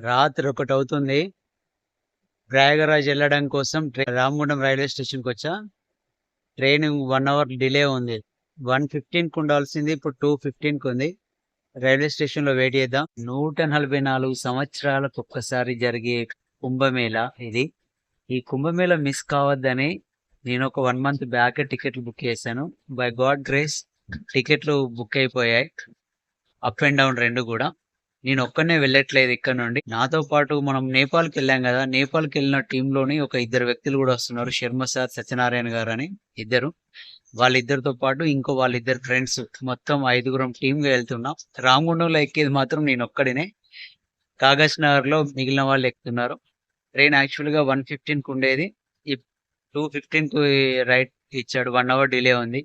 రాత్రి ఒకటి అవుతుంది ప్రయాగరాజ్ వెళ్ళడం కోసం ట్రై- రామగుండం రైల్వే స్టేషన్కి వచ్చా? ట్రైన్ వన్ అవర్ డిలే ఉంది. వన్ ఫిఫ్టీన్కి ఉండాల్సింది ఇప్పుడు టూ ఫిఫ్టీన్కి ఉంది. రైల్వే స్టేషన్లో వెయిట్ చేద్దాం. నూట నలభై నాలుగు సంవత్సరాలకు ఒక్కసారి జరిగే కుంభమేళ ఇది. ఈ కుంభమేళ మిస్ కావద్దని నేను ఒక వన్ మంత్ బ్యాక్ టికెట్లు బుక్ చేశాను. బై గాడ్ గ్రేస్ టికెట్లు బుక్ అయిపోయాయి. అప్ అండ్ డౌన్ రెండు కూడా. నేను ఒక్కనే వెళ్ళట్లేదు ఇక్కడ నుండి. నాతో పాటు మనం నేపాల్కి వెళ్ళాం కదా నేపాల్కి వెళ్ళిన టీంలోని ఒక ఇద్దరు వ్యక్తులు కూడా వస్తున్నారు శర్మ సార్ సత్యనారాయణ గారు అని ఇద్దరు. వాళ్ళిద్దరితో పాటు ఇంకో వాళ్ళిద్దరు ఫ్రెండ్స్ మొత్తం ఐదుగురం టీమ్గా వెళ్తున్నాం. రామగుండంలో ఎక్కేది మాత్రం నేను ఒక్కడినే కాగజ్ నగర్లో మిగిలిన వాళ్ళు ఎక్కుతున్నారు. ట్రైన్ యాక్చువల్గా వన్ ఫిఫ్టీన్కు ఉండేది టూ ఫిఫ్టీన్కు రైట్ ఇచ్చాడు వన్ అవర్ డిలే ఉంది.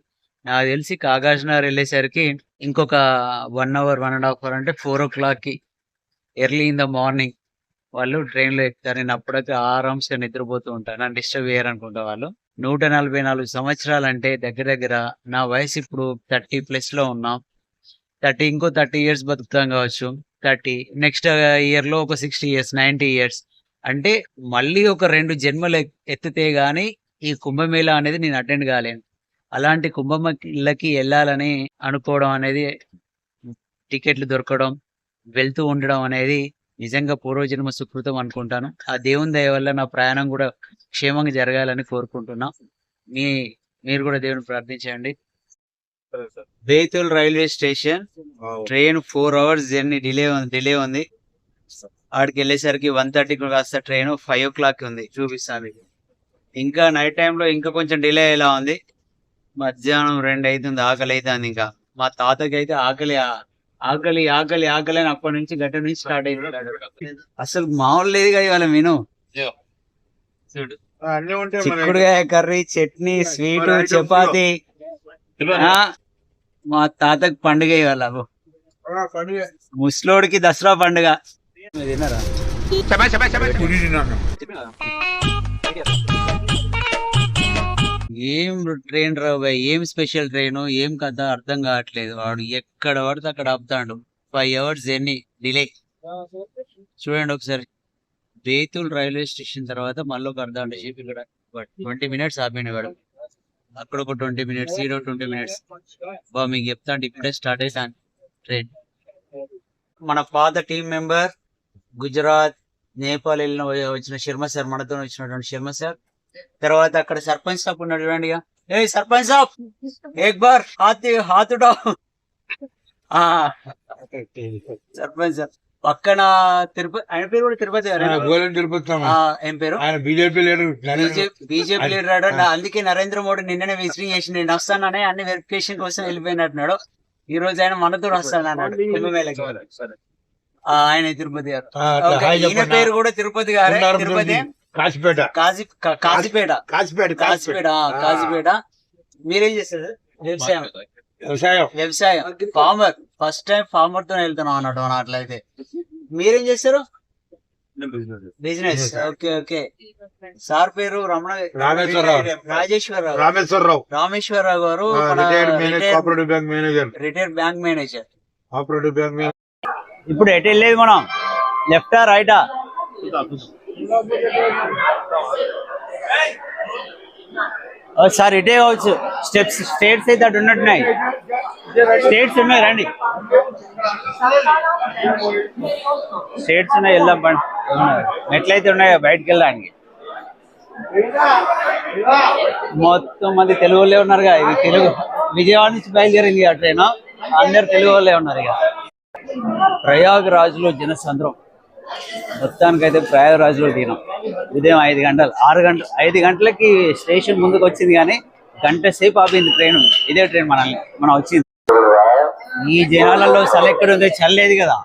నాకు తెలిసి కాగజ్ నగర్ వెళ్ళేసరికి ఇంకొక one hour one and half hour అంటే ఫోర్ ఓ క్లాక్కి ఎర్లీ ఇన్ ద మార్నింగ్ వాళ్ళు ట్రైన్లో ఎక్కుతారు. నేను అప్పుడైతే ఆరామ్స్గా నిద్రపోతూ ఉంటాను నన్ను డిస్టర్బ్ చేయరు వాళ్ళు. నూట నలభై నాలుగు సంవత్సరాలు అంటే దగ్గర దగ్గర నా వయసు ఇప్పుడు థర్టీ ప్లస్లో ఉన్నాం. థర్టీ ఇంకో థర్టీ ఇయర్స్ బతుకుతాం కావచ్చు. థర్టీ నెక్స్ట్ ఇయర్లో ఒక సిక్స్టీ ఇయర్స్ నైన్టీ ఇయర్స్ అంటే మళ్ళీ ఒక రెండు జన్మలు ఎక్- ఎత్తితే గానీ ఈ కుంభమేళ అనేది నేను అటెండ్ కాలేను. అలాంటి కుంభమేళకి వెళ్ళాలని అనుకోవడం అనేది టికెట్లు దొరకడం వెళ్తూ ఉండడం అనేది నిజంగా పూర్వజన్మ సుకృతం అనుకుంటాను. ఆ దేవుని దయ వల్ల నా ప్రయాణం కూడా క్షేమంగా జరగాలని కోరుకుంటున్నా. మీ మీరు కూడా దేవుని ప్రార్థించండి. Betul railway station. Train four hours journey delay delay ఉంది. ఆడికి వెళ్ళేసరికి వన్ థర్టీకి కాస్త ట్రైన్ ఫైవ్ ఓ క్లాక్ ఉంది. చూపిస్తాను మీకు. ఇంకా నైట్లో ఇంకా కొంచెం డిలే అయ్యేలా ఉంది? మధ్యాహ్నం రెండు అవుతుంది ఆకలి అవుతుంది ఇంకా. మా తాతకి అయితే ఆకలి ఆకలి ఆకలి ఆకలి అని అప్పటి నుంచి గట్టి నుంచి స్టార్ట్ అయింది. అసలు మామూలు లేదు కదా ఇవాళ మీను. చూడు. చిక్కుడుకాయ కర్రీ చట్నీ స్వీట్ చపాతి. మా తాతకి పండుగ ఇవాళ. ముసలోడికి దసరా పండుగ. తిన్నారా? ఏం ట్రైన్ రా ఏం స్పెషల్ ట్రైన్ ఏం కథ? అర్థం కావట్లేదు. వాడు ఎక్కడ పడితే అక్కడ ఆపుతాడు. ఫైవ్ అవర్స్ ఎన్ని డిలే చూడండి ఒకసారి. బేతుల్ రైల్వే స్టేషన్ తర్వాత మళ్ళీ ఒక అర్ధ గంట సేపు ఇక్కడ ట్వంటీ మినిట్స్ ఆపిండు వాడు. అక్కడ ఒక ట్వంటీ మినిట్స్ ఈడో ట్వంటీ మినిట్స్ బా మీకు చెప్తా ఇప్పుడే స్టార్ట్ అవుతాను ట్రైన్ మన పాత టీం మెంబర్ గుజరాత్ నేపాల్ వెళ్ళిన వచ్చిన శర్మ సార్ మనతో వచ్చినటువంటి శర్మ సార్ తర్వాత అక్కడ సర్పంచ్ సాబ్ ఉన్నాడు చూడండి ఇక. ఏ సర్పంచ్ సాబ్! ఏక్ బార్ హాత్ హాత్ ఉఠాओ. ఆ సర్పంచ్ సార్ పక్కన తిరుపతి ఆయన పేరు కూడా తిరుపతి గారేనా? గోలం తిరుపతి ఆ, ఏం పేరు? ఆయన బీజేపీ లీడర్. బీజేపీ లీడర్ అందుకే నరేంద్ర మోడీ నిన్ననే విజిటింగ్ చేసి నేను వస్తానని అన్ని వెరిఫికేషన్ కోసం వెళ్ళిపోయినట్టున్నాడు. ఈ రోజు ఆయన మనతో వస్తానన్నాడు. ఆయన తిరుపతి గారు. ఈయన పేరు కూడా తిరుపతి గారే. తిరుపతి కాసిపేట కాజీ కా- కాజీపేట కాసిపేట కాజీపేట ఆ, కాజీపేట మీరేం చేస్తారు వ్యవసాయం. వ్యవసాయం. వ్యవసాయం. ఫార్మర్. ఫస్ట్ టైం ఫార్మర్తో వెళ్తున్నాం అన్నట్టు మనం అట్లయితే మీరేం చేస్తారు బిజినెస్ ఓకే ఓకే సార్ పేరు Ramana Rameshwar Rao. Rajeshwararao. Rameshwararao. Rameshwararao garu retired manager cooperative bank manager retired bank manager cooperative bank manager ఇప్పుడు ఎటు వెళ్ళేది మనం? లెఫ్టా రైటా సార్ ఇటే కావచ్చు. స్టెప్స్ స్టేట్స్ అయితే అటు ఉన్నట్టున్నాయి. స్టేట్స్ ఉన్నాయి రండి. స్టేట్స్ ఉన్నాయి వెళ్దాం పండి మెట్లయితే ఉన్నాయో బయటకు వెళ్ళడానికి. మొత్తం మంది తెలుగు వాళ్ళే ఉన్నారుగా ఇది తెలుగు విజయవాడ నుంచి బయలుదేరింది ఆ ట్రైన్ అందరు తెలుగు వాళ్ళే ఉన్నారు ఇక. ప్రయాగ్ రాజులో జనసంద్రం. మొత్తానికైతే ప్రయాగరాజులో దిగినాం ఉదయం ఐదు గంటలు. ఆరు గంటలు ఐదు గంటలకి స్టేషన్ ముందుకు వచ్చింది కానీ గంట సేపు ఆపింది ట్రైన్. ఇదే ట్రైన్ మనల్ని మనం వచ్చింది. ఈ జనాలలో చలి ఎక్కడ ఉంది? చల్లేదు కదా.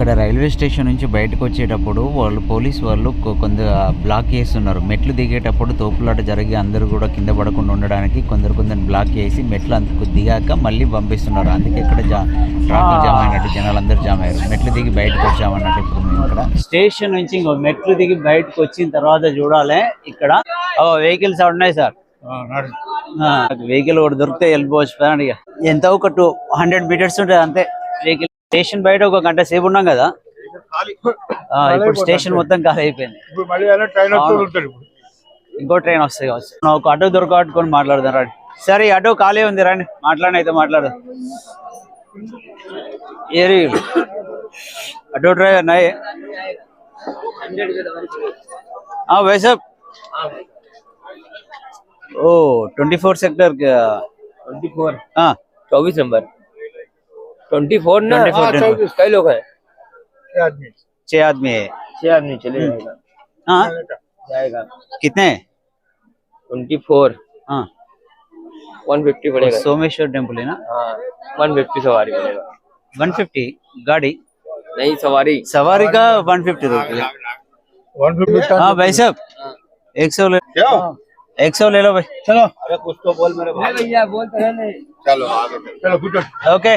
ఇక్కడ రైల్వే స్టేషన్ నుంచి బయటకు వచ్చేటప్పుడు వాళ్ళు పోలీస్ వాళ్ళు కొ- కొంత బ్లాక్ చేస్తున్నారు. మెట్లు దిగేటప్పుడు తోపులాట జరిగి అందరూ కూడా కింద పడకుండా ఉండడానికి కొందరు కొందరు బ్లాక్ చేసి మెట్లు అందుకు దిగాక మళ్ళీ పంపిస్తున్నారు. అందుకే ఇక్కడ జా ట్రాఫిక్ జామ్ అయినట్టు జనాలు అందరూ జామ్ అయ్యారు. మెట్లు దిగి బయటకు వచ్చామన్నట్టు ఇప్పుడు మేము ఇక్కడ. స్టేషన్ నుంచి ఇంకో మెట్లు దిగి బయటకు వచ్చిన తర్వాత చూడాలి. ఇక్కడ వెహికల్స్ ఉన్నాయి సార్. వెహికల్ ఒకటి దొరికితే వెళ్ళిపోవచ్చు ఎంత? ఒక టూ హండ్రెడ్ మీటర్స్ ఉంటుంది అంతే. వెహికల్ స్టేషన్ బయట ఒక గంట సేపు ఉన్నాం కదా ఆ, ఇప్పుడు స్టేషన్ మొత్తం ఖాళీ అయిపోయింది ఇప్పుడు మళ్ళీ అలా ట్రైన్ వస్తూ ఉంటాడు ఇప్పుడు ఇంకో ట్రైన్ వస్తాయి కావచ్చు నా ఒక ఆటో దొరకట్టుకొని మాట్లాడదాం రండి సరే ఈ ఆటో ఖాళీ ఉంది రండి మాట్లాడిన అయితే మాట్లాడదాం ఏరి ఆటో డ్రైవర్ నై हाँ भाई साहब ओ ट्वेंटी फोर सेक्टर का ट्वेंटी फोर हाँ चौबीस नंबर ट्वेंटी फोर ना? 24 हाँ, नंबर। 24 कई लोग हैं। ये आदमी। छह आदमी है। छह आदमी चले जाएगा। हाँ? जाएगा। कितने ट्वेंटी फोर। हाँ। वन फिफ्टी पड़ेगा। सोमेश्वर टेंपल है ना? हाँ वन फिफ्टी सवारी पड़ेगा। One fifty? गाड़ी? नहीं सवारी। सवारी का वन फिफ्टी रुपये। वन फिफ्टी हाँ भाई साहब एक सौ ले एक सौ ले लो भाई। चलो। अरे कुछ तो बोल मेरे भैया बोलते हैं चलो आगे। चलो कुछ ओके।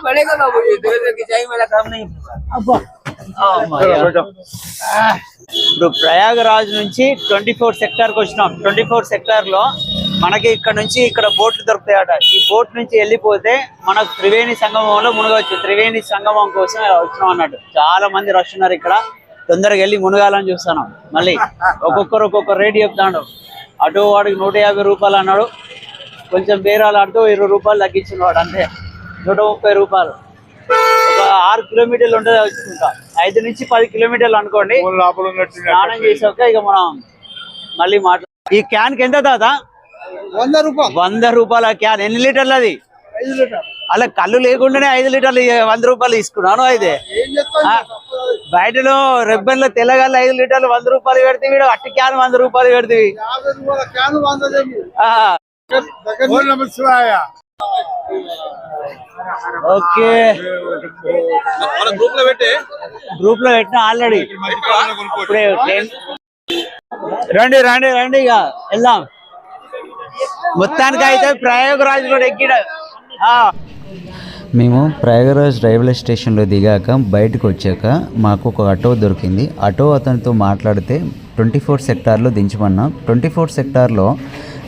पड़ेगा बाबू ये देर देर की चाहिए मेरा काम नहीं అమ్మా, యా. ఇప్పుడు ప్రయాగరాజ్ నుంచి ట్వంటీ ఫోర్ సెక్టార్ కి వచ్చినాం ట్వంటీ ఫోర్ సెక్టార్ లో మనకి ఇక్కడ నుంచి ఇక్కడ బోట్లు దొరుకుతాయట ఈ బోట్ నుంచి వెళ్ళిపోతే మనకు త్రివేణి సంగమంలో మునగవచ్చు త్రివేణి సంగమం కోసం వచ్చినాం అన్నట్టు చాలా మంది రష్ ఉన్నారు ఇక్కడ తొందరగా వెళ్ళి మునగాలని చూస్తున్నాం మళ్ళీ ఒక్కొక్కరు ఒక్కొక్క రేట్ చెప్తాడు అటు వాడికి నూట యాభై రూపాయలు అన్నాడు కొంచెం బేరాలు ఆడుతూ ఇరవై రూపాయలు తగ్గించిన వాడు అంతే. నూట ముప్పై రూపాయలు. ఒక ఆరు కిలోమీటర్లు ఉంటుంది వచ్చుకుంటా ఐదు నుంచి పది కిలోమీటర్లు అనుకోండి స్నానం చేసాక ఇక మనం మళ్ళీ మాట్లా ఈ క్యాన్కి ఎంత తాత? వంద రూపాయలు. వంద రూపాయల క్యాన్. ఎన్ని లీటర్లు అది? ఐదు లీటర్ అలా కళ్ళు లేకుండానే ఐదు లీటర్లు వంద రూపాయలు తీసుకున్నాను అయితే. బయటలో రెబ్బెన్లో తెల్లగల్ల ఐదు లీటర్లు వంద రూపాయలు పెడితే వీడు అట్టి క్యాన్ వంద రూపాయలు పెడితే ఓకే. గ్రూప్లో పెట్టి. గ్రూప్లో పెట్టిన ఆల్రెడీ. ఇప్పుడే రండి రండి రండి ఇక. వెళ్దాం. మొత్తానికి అయితే ప్రయాగరాజ్ కూడా ఎక్కిడ మేము ప్రయాగరాజ్ రైల్వే స్టేషన్లో దిగాక బయటకు వచ్చాక మాకు ఒక ఆటో దొరికింది. ఆటో అతనితో మాట్లాడితే ట్వంటీ ఫోర్ సెక్టార్లో దించమన్నాం. ట్వంటీ ఫోర్ సెక్టార్లో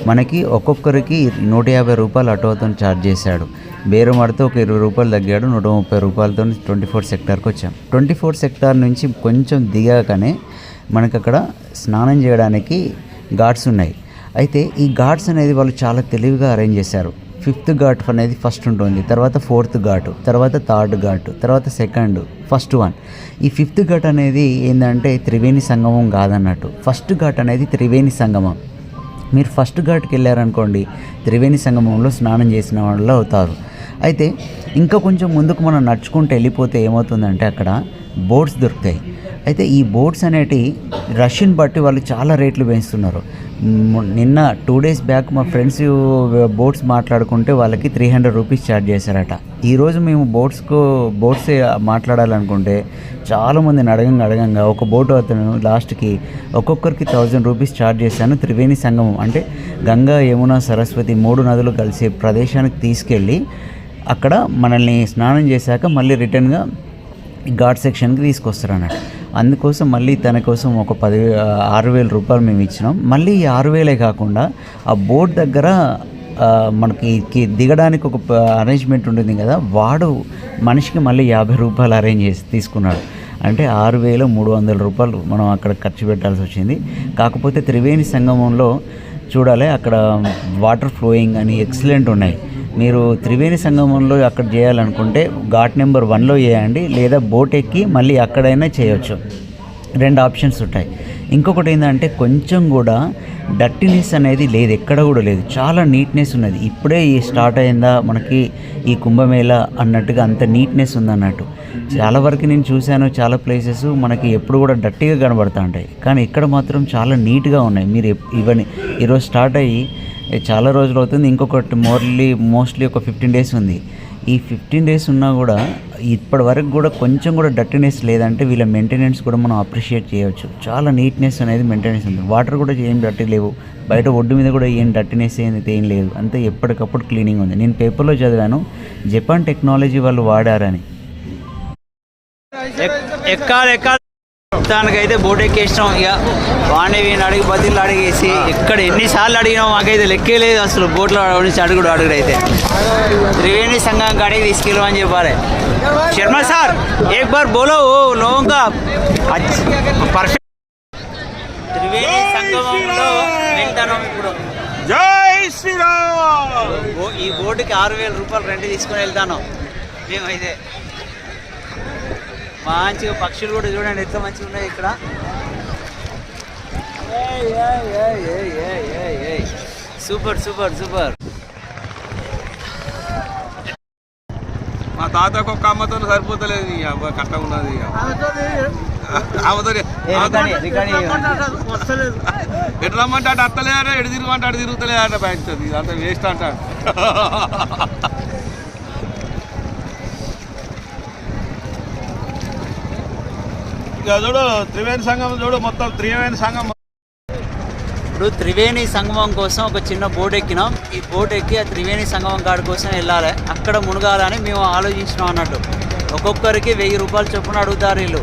మనకి ఒక్కొక్కరికి నూట యాభై రూపాయలు ఆటో అతను ఛార్జ్ చేశాడు. బేరం ఆడితే ఒక ఇరవై రూపాయలు తగ్గాడు. నూట ముప్పై రూపాయలతో ట్వంటీ ఫోర్ సెక్టార్కి వచ్చాం. ట్వంటీ ఫోర్ సెక్టార్ నుంచి కొంచెం దిగాకనే మనకు అక్కడ స్నానం చేయడానికి ఘాట్స్ ఉన్నాయి. అయితే ఈ ఘాట్స్ అనేది వాళ్ళు చాలా తెలివిగా అరేంజ్ చేశారు. ఫిఫ్త్ ఘాట్ అనేది ఫస్ట్ ఉంటుంది. తర్వాత ఫోర్త్ ఘాట్ తర్వాత థర్డ్ ఘాట్ తర్వాత సెకండ్ ఫస్ట్ వన్. ఈ ఫిఫ్త్ ఘాట్ అనేది ఏంటంటే త్రివేణి సంగమం కాదన్నట్టు. ఫస్ట్ ఘాట్ అనేది త్రివేణి సంగమం. మీరు ఫస్ట్ ఘాట్కి వెళ్ళారనుకోండి త్రివేణి సంగమంలో స్నానం చేసిన వాళ్ళు అవుతారు. అయితే ఇంకా కొంచెం ముందుకు మనం నడుచుకుంటూ వెళ్ళిపోతే ఏమవుతుందంటే అక్కడ బోట్స్ దొరుకుతాయి. అయితే ఈ బోట్స్ అనేటి రష్యన్ బట్టి వాళ్ళు చాలా రేట్లు పెంచుతున్నారు నిన్న టూ డేస్ బ్యాక్ మా ఫ్రెండ్స్ బోట్స్ మాట్లాడుకుంటే వాళ్ళకి త్రీ హండ్రెడ్ రూపీస్ ఛార్జ్ చేశారట. ఈరోజు మేము బోట్స్కు బోట్స్ మాట్లాడాలనుకుంటే చాలామందిని అడగంగా అడగంగా ఒక బోటు అతను లాస్ట్కి ఒక్కొక్కరికి థౌజండ్ రూపీస్ ఛార్జ్ చేశాను త్రివేణి సంగమం. అంటే గంగా యమున సరస్వతి మూడు నదులు కలిసే ప్రదేశానికి తీసుకెళ్ళి అక్కడ మనల్ని స్నానం చేశాక మళ్ళీ రిటర్న్గా ఘాట్ సెక్షన్కి తీసుకొస్తారు అన్నట్టు అందుకోసం మళ్ళీ తన కోసం ఒక పది ఆరు వేల రూపాయలు మేము ఇచ్చినాం. మళ్ళీ ఈ ఆరు వేలే కాకుండా ఆ బోట్ దగ్గర మనకి దిగడానికి ఒక అరేంజ్మెంట్ ఉంటుంది కదా వాడు మనిషికి మళ్ళీ యాభై రూపాయలు అరేంజ్ చేసి తీసుకున్నాడు. అంటే ఆరు వేల మూడు వందల రూపాయలు మనం అక్కడ ఖర్చు పెట్టాల్సి వచ్చింది. కాకపోతే త్రివేణి సంగమంలో చూడాలి అక్కడ వాటర్ ఫ్లోయింగ్ అని ఎక్సలెంట్ ఉన్నాయి. మీరు త్రివేణి సంగమంలో అక్కడ చేయాలనుకుంటే ఘాట్ నెంబర్ వన్లో చేయండి లేదా బోట్ ఎక్కి మళ్ళీ అక్కడైనా చేయొచ్చు. రెండు ఆప్షన్స్ ఉంటాయి. ఇంకొకటి ఏంటంటే కొంచెం కూడా డర్టీనెస్ అనేది లేదు ఎక్కడ కూడా లేదు. చాలా నీట్నెస్ ఉన్నది. ఇప్పుడే ఈ స్టార్ట్ అయిందా మనకి ఈ కుంభమేళ అన్నట్టుగా అంత నీట్నెస్ ఉందన్నట్టు. చాలా వరకు నేను చూశాను చాలా ప్లేసెస్ మనకి ఎప్పుడు కూడా డట్టిగా కనబడుతూ ఉంటాయి. కానీ ఇక్కడ మాత్రం చాలా నీట్గా ఉన్నాయి. మీరు ఇవన్నీ ఈరోజు స్టార్ట్ అయ్యి చాలా రోజులు అవుతుంది. ఇంకొకటి మోర్లీ మోస్ట్లీ ఒక ఫిఫ్టీన్ డేస్ ఉంది. ఈ ఫిఫ్టీన్ డేస్ ఉన్నా కూడా ఇప్పటి వరకు కూడా కొంచెం కూడా డర్టీనెస్ లేదంటే వీళ్ళ మెయింటెనెన్స్ కూడా మనం అప్రిషియేట్ చేయవచ్చు. చాలా నీట్నెస్ అనేది మెయింటెనెన్స్ ఉంది. వాటర్ కూడా ఏం డర్టీ లేవు. బయట ఒడ్డు మీద కూడా ఏం డర్టీనెస్ అనేది ఏం లేదు. అంతే ఎప్పటికప్పుడు క్లీనింగ్ ఉంది. నేను పేపర్లో చదివాను. జపాన్ టెక్నాలజీ వాళ్ళు వాడారని. ఎక్కాలి ఎక్కాలి. దానికైతే బోట్ ఎక్కేసినాం. ఇక వాణి వీని అడిగి బదిలు అడిగేసి ఎక్కడ ఎన్నిసార్లు అడిగినాం మాకైతే లెక్కే లేదు అసలు. బోట్లో నుంచి అడుగుడు అడుగుడు అయితే త్రివేణి సంఘం కాడికి తీసుకెళ్ళమని చెప్పాలి. శర్మ సార్ ఏక్ బార్ బోలో ఓ లోగా పర్ఫెక్ట్. త్రివేణి సంగమంలో వెళ్తాను ఇప్పుడు. జై శ్రీరామ్. ఈ బోటుకి ఆరు వేల రూపాయలు రెంట్ తీసుకొని వెళ్తాను మేమైతే. మంచిగా పక్షులు కూడా చూడండి ఎంత మంచిగా ఉన్నాయి ఇక్కడ. ఏయ్, ఏయ్, ఏయ్, ఏయ్, ఏయ్, ఏయ్, ఏయ్. Super super super. మా తాతకు ఒక అమ్మతో సరిపోతలేదు ఇక కట్ట ఉన్నది. ఎటు రమ్మంటే అటు అత్తలేదట ఎటు తిరగమంటే అటు తిరుగుతలేదట పెంచుతుంది ఇదంతా వేస్ట్ అంటాడు. చూడు త్రివేణి సంఘం చూడు మొత్తం త్రివేణి సంఘం. ఇప్పుడు త్రివేణి సంగమం కోసం ఒక చిన్న బోట్ ఎక్కినాం. ఈ బోట్ ఎక్కి ఆ త్రివేణి సంగమం కాడి కోసం వెళ్ళాలి. అక్కడ మునగాలని మేము ఆలోచించినాం అన్నట్టు. ఒక్కొక్కరికి వెయ్యి రూపాయలు చొప్పున అడుగుతారు వీళ్ళు.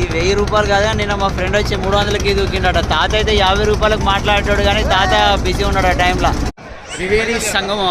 ఈ వెయ్యి రూపాయలు కాదా నిన్న మా ఫ్రెండ్ వచ్చి మూడు వందలకి దూకిండట తాత అయితే యాభై రూపాయలకు మాట్లాడేటాడు కానీ తాత బిజీ ఉన్నాడు ఆ టైంలో. త్రివేణి సంగమం